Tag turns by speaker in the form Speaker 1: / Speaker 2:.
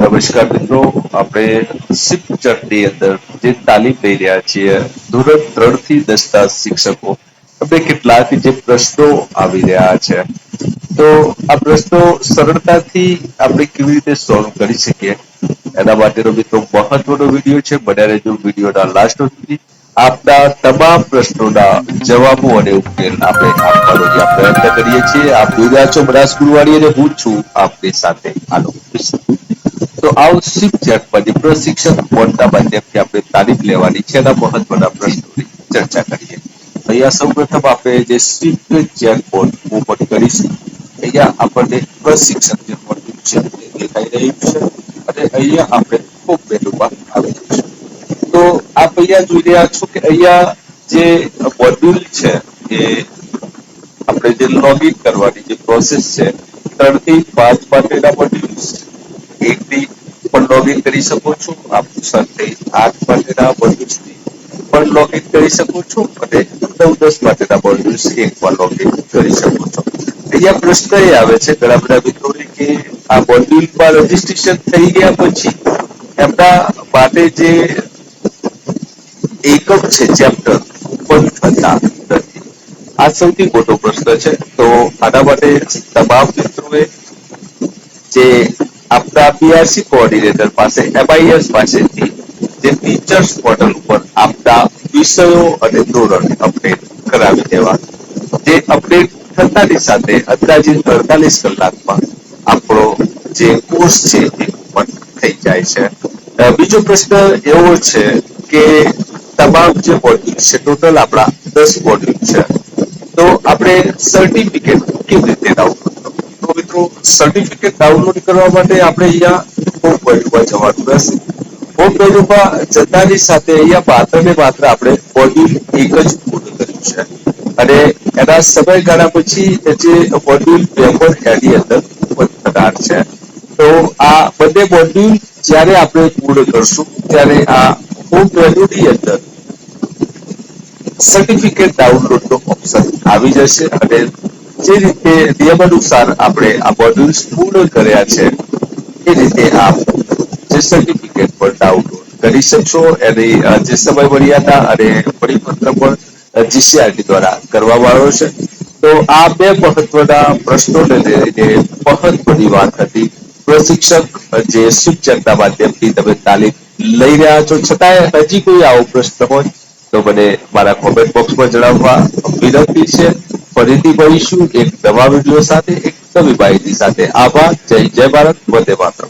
Speaker 1: નમસ્કાર મિત્રો, આપણે ની અંદર જે તાલીમ લઈ રહ્યા છીએ, ધોરણ ત્રણથી દસતા શિક્ષકો આપણે કેટલાક જે પ્રશ્નો આવી રહ્યા છે. તો આ પ્રશ્નો સરળતાથી આપણે કેવી રીતે સોલ્વ કરી શકીએ? એના માટેનો મિત્રો મહત્વનો વીડિયો છે. બન્યા રહેજો વિડીયોના લાસ્ટ સુધી. આપના તમામ પ્રશ્નોના જવાબો અને ઉકેલ આપણે આપવાનો પ્રયત્ન કરીએ છીએ. આપ જોઈ રહ્યા છો બનાસ ગુરુવાણી અને હું છું આપની સાથે આલો તો આવ શિક્ષક જે પ્રશિક્ષક બોર્ડના માધ્યમથી આપણે તાલીમ લેવાની છે એના મહત્વના પ્રશ્નોની ચર્ચા કરીએ. અહીંયા સૌ પ્રથમ આપણે જે સ્વિફ્ટ ચેક બોર્ડ ઓપન કરીશું. અહીંયા આપણને પ્રશિક્ષક જે મોડ્યુલ છે દેખાઈ રહ્યું છે. અને અહીંયા આપણે ખૂબ મેનુમાં આવી જઈશું તો આપ અહીંયા જોઈ રહ્યા છો કે અહીંયા જે મોડ્યુલ છે એ આપણે જે લોગિન કરવાની જે પ્રોસેસ છે ત્રણથી પાંચ માટેના મોડ્યુલ્સ એક થી પણ લોગિન કરી શકો છો, આપ સાથે આઠ માટેના મોડ્યુલ્સ પણ લોગિન કરી શકો છો અને નવ, દસ માટેના મોડ્યુલ્સ એકમાં લોગિન કરી શકો છો. અહીંયા પ્રશ્ન એ આવે છે, ઘણા બધા મિત્રોને કે આ મોડ્યુલમાં રજીસ્ટ્રેશન થઈ ગયા પછી એમના માટે જે એકમ છે ચેપ્ટર ઓપન થતા નથી આ સૌથી મોટો પ્રશ્ન છે. તો આના માટે તમામ મિત્રોએ જે આપણા પીઆરસી કોઓર્ડિનેટર પાસે એમઆઈએસ પાસેથી જે ટીચર્સ પોર્ટલ ઉપર આપતા વિષયો અને ધોરણ અપડેટ કરાવી દેવા. જે અપડેટ થતાની સાથે, અંદાજિત અડતાલીસ કલાકમાં આપણો જે કોર્સ છે, એ થઈ જાય છે. બીજો પ્રશ્ન એવો છે કે તમામ જે મોડ્યુલ છે ટોટલ આપણા દસ મોડ્યુલ છે. તો આપણે સર્ટિફિકેટ કેવી રીતે ડાઉનલોડ તો મિત્રો સર્ટિફિકેટ ડાઉનલોડ કરવા માટે આપણે અહીંયા હોમ મેન્યુમાં જવાનું રહેશે. હોમ મેન્યુમાં જતાની સાથે અહીંયા માત્ર ને માત્ર આપણે મોડ્યુલ એક જ પૂર્ણ કર્યું છે. અને એના સમયગાળા પછી જે મોડ્યુલ પેપર એની અંદર થનાર છે. તો આ બંને મોડ્યુલ જ્યારે આપણે પૂર્ણ કરશું, ત્યારે આ હોમ મેન્યુની અંદર. સર્ટિફિકેટ ડાઉનલોડ નો ઓપ્શન આવી જશે અને જે રીતે નિયમ આપણે આ મોડ્યુલ્સ પૂર્ણ કર્યા છે, એ રીતે આપ જે સર્ટિફિકેટ પર ડાઉનલોડ કરી શકશો. એની જે સમય મર્યાદા અને પરિપત્ર પણ જીસીઆરટી દ્વારા કરવામાં આવ્યો છે. તો આ બે મહત્વના પ્રશ્નોને લઈને મહત્વની વાત હતી. પ્રશિક્ષક જે સૂચકના માધ્યમથી તમે તાલીમ લઈ રહ્યા છો. છતાંય હજી કોઈ આવો પ્રશ્ન હોય તો મને મારા કોમેન્ટ બોક્સમાં જણાવવા વિનંતી છે. ફરીથી મળીશું એક નવા વીડિયો સાથે, એક નવી માહિતી સાથે. આભાર. જય જય ભારત. વંદે માતરમ.